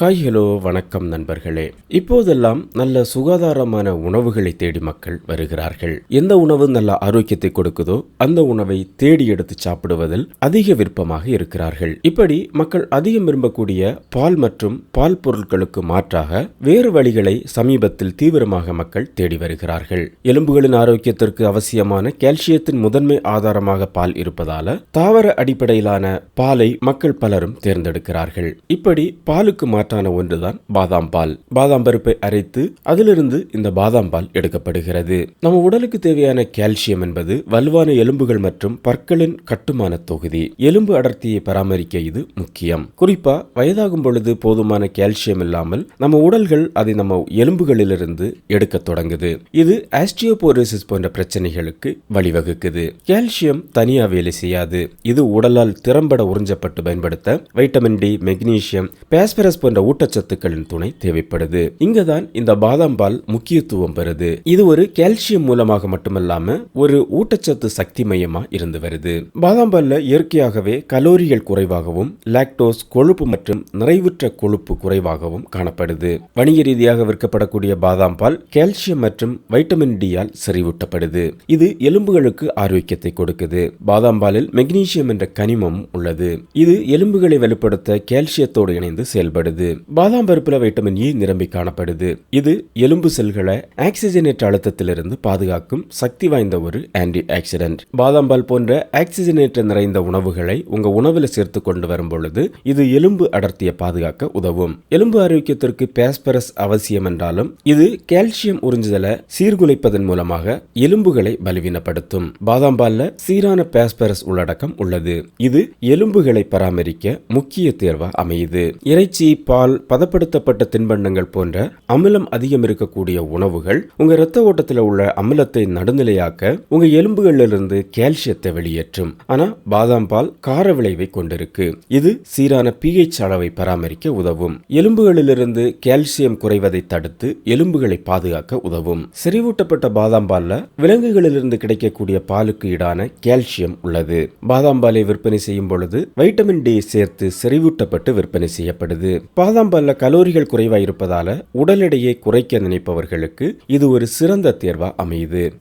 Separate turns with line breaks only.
Hi hello வணக்கம் நண்பர்களே. இப்போதெல்லாம் நல்ல சுகாதாரமான உணவுகளை தேடி மக்கள் வருகிறார்கள். எந்த உணவு நல்ல ஆரோக்கியத்தை கொடுக்குதோ அந்த உணவை தேடி எடுத்து சாப்பிடுவதில் அதிக விருப்பமாக இருக்கிறார்கள். இப்படி மக்கள் அதிகம் விரும்பக்கூடிய பால் மற்றும் பால் பொருட்களுக்கு மாற்றாக வேறு வழிகளை சமீபத்தில் தீவிரமாக மக்கள் தேடி வருகிறார்கள். எலும்புகளின் ஆரோக்கியத்திற்கு அவசியமான கால்சியத்தின் முதன்மை ஆதாரமாக பால் இருப்பதால தாவர அடிப்படையிலான பாலை மக்கள் பலரும் தேர்ந்தெடுக்கிறார்கள். இப்படி பாலுக்கு மாற்றான ஒன்றுதான் பாதாம் பால். பாதாம் பருப்பை அரைத்து அதிலிருந்து இந்த பாதாம் பால் எடுக்கப்படுகிறது. நம்ம உடலுக்கு தேவையான கால்சியம் என்பது வலுவான எலும்புகள் மற்றும் பற்களின் கட்டுமான தொகுதி. எலும்பு அடர்த்தியை பராமரிக்க இது முக்கியம். குறிப்பா வயதாகும் பொழுது போதுமான கால்சியம் இல்லாமல் நம்ம உடல்கள் அதை நம்ம எலும்புகளிலிருந்து எடுக்க தொடங்குது. இது ஆஸ்டியோபோரோசிஸ் போன்ற பிரச்சனைகளுக்கு வழிவகுக்குது. கால்சியம் தனியா வேலை செய்யாது. இது உடலால் திறம்பட உறிஞ்சப்பட்டு பயன்படுத்த வைட்டமின் டி மெக்னீசியம் பாஸ்பரஸ் போன்ற ஊட்டச்சத்துக்களின் துணை தேவைப்படுது. இங்கதான் இந்த பாதாம் பால் முக்கியத்துவம் பெறுது. இது ஒரு கால்சியம் மூலமாக மட்டுமல்லாம ஒரு ஊட்டச்சத்து சக்தி மையமா இருந்து வருது. பாதாம் பால்ல இயற்கையாகவே கலோரிகள் குறைவாகவும் லாக்டோஸ் கொழுப்பு மற்றும் நிறைவுற்ற கொழுப்பு குறைவாகவும் காணப்படுது. வணிக ரீதியாக விற்கப்படக்கூடிய பாதாம் பால் கால்சியம் மற்றும் வைட்டமின் டி ஆல் செறிவூட்டப்படுது. இது எலும்புகளுக்கு ஆரோக்கியத்தை கொடுக்குது. பாதாம் பாலில் மெக்னீசியம் என்ற கனிமம் உள்ளது. இது எலும்புகளை வலுப்படுத்த கால்சியத்தோடு இணைந்து செயல்படுது. பாதாம் பருப்புல வைட்டமின் இ நிரம்பி காணப்படுது. இது எலும்பு செல்களை ஆக்சிஜனேற்ற அழுத்தத்திலிருந்து பாதுகாக்கும் சக்தி வாய்ந்த ஒரு ஆன்டி ஆக்சிடென்ட் பாதாம் பால் போன்ற ஆக்சிஜனேற்ற நிறைந்த உணவுகளை உங்க உணவில் சேர்த்து கொண்டு வரும் பொழுது இது எலும்பு அடர்த்தியை பாதுகாக்க உதவும். எலும்பு ஆரோக்கியத்திற்கு பேஸ்பரஸ் அவசியம் என்றாலும் இது கால்சியம் உறிஞ்சுதலை சீர்குலைப்பதன் மூலமாக எலும்புகளை பலவீனப்படுத்தும். பாதாம் பால்ல சீரான பேஸ்பரஸ் உள்ளடக்கம் உள்ளது. இது எலும்புகளை பராமரிக்க முக்கிய தேர்வா அமையுது. இறைச்சி பால் பதப்படுத்தப்பட்ட தின்பண்டங்கள் போன்ற அமிலம் அதிகம் இருக்கக்கூடிய உணவுகள் உங்க இரத்த ஓட்டத்தில் உள்ள அமிலத்தை நடுநிலையாக்க உங்க எலும்புகளிலிருந்து கால்சியத்தை வெளியேற்றும். ஆனா பாதாம் பால் கார விளைவை கொண்டிருக்கு. இது சீரான பிஹெச் அளவை பராமரிக்க உதவும். எலும்புகளிலிருந்து கால்சியம் குறைவதை தடுத்து எலும்புகளை பாதுகாக்க உதவும். செறிவூட்டப்பட்ட பாதாம் பால்ல விலங்குகளிலிருந்து கிடைக்கக்கூடிய பாலுக்கு ஈடான கால்சியம் உள்ளது. பாதாம் பாலை விற்பனை செய்யும் பொழுது வைட்டமின் டி சேர்த்து செறிவூட்டப்பட்டு விற்பனை செய்யப்படுது. பாதாம்பல்ல கலோரிகள் குறைவா இருப்பதால உடல் எடையை குறைக்க நினைப்பவர்களுக்கு இது ஒரு சிறந்த தேர்வா அமையுது.